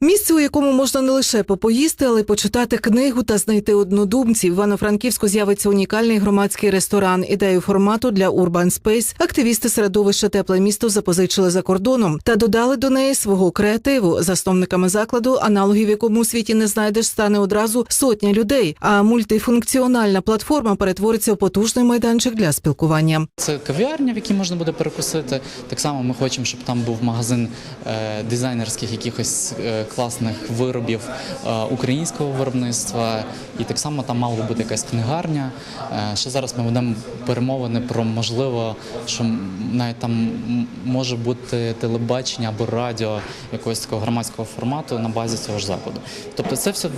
Місце, у якому можна не лише попоїсти, але й почитати книгу та знайти однодумців. В Івано-Франківську з'явиться унікальний громадський ресторан. Ідею формату для Urban Space активісти середовища Тепле місто запозичили за кордоном та додали до неї свого креативу. Засновниками закладу, аналогів якому у світі не знайдеш, стане одразу сотня людей. А мультифункціональна платформа перетвориться в потужний майданчик для спілкування. Це кав'ярня, в якій можна буде перекусити. Так само ми хочемо, щоб там був магазин е, дизайнерських якихось е, класних виробів е, українського виробництва. І так само там мала бути якась книгарня. Е, ще зараз ми ведемо перемовини про можливо, що навіть там може бути телебачення або радіо якогось такого громадського формату на базі цього ж закладу. Тобто це все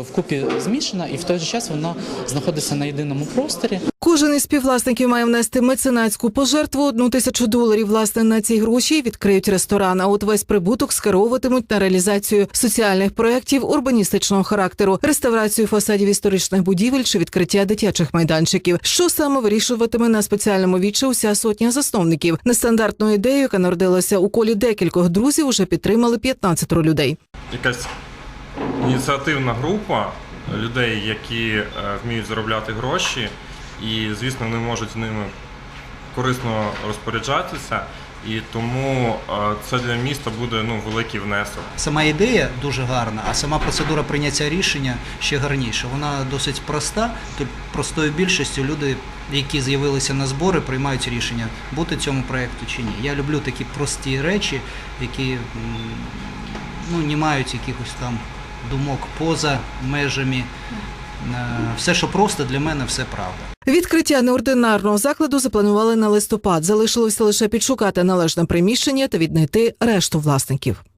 вкупі змішано, і в той же час воно знаходиться на єдиному просторі. Кожен із співвласників має внести меценатську пожертву одну тисячу доларів. Власне на ці гроші відкриють ресторан. А от весь прибуток скеровуватимуть на реалізацію соціальних проєктів урбаністичного характеру, реставрацію фасадів історичних будівель чи відкриття дитячих майданчиків. Що саме вирішуватиме на спеціальному вічі уся сотня засновників. Нестандартну ідею, яка народилася у колі декількох друзів, уже підтримали 15 людей. якась ініціативна група людей, які е, вміють заробляти гроші, і, звісно, вони можуть з ними корисно розпоряджатися. І тому е, це для міста буде ну, великий внесок. Сама ідея дуже гарна, а сама процедура прийняття рішення ще гарніша. Вона досить проста. Тут простою більшістю люди, які з'явилися на збори, приймають рішення бути цьому проєкту чи ні. Я люблю такі прості речі, які ну, не мають якихось там думок поза межами. Е, Все, що просто для мене, все правда. Відкриття неординарного закладу запланували на листопад. Залишилося лише підшукати належне приміщення та віднайти решту власників.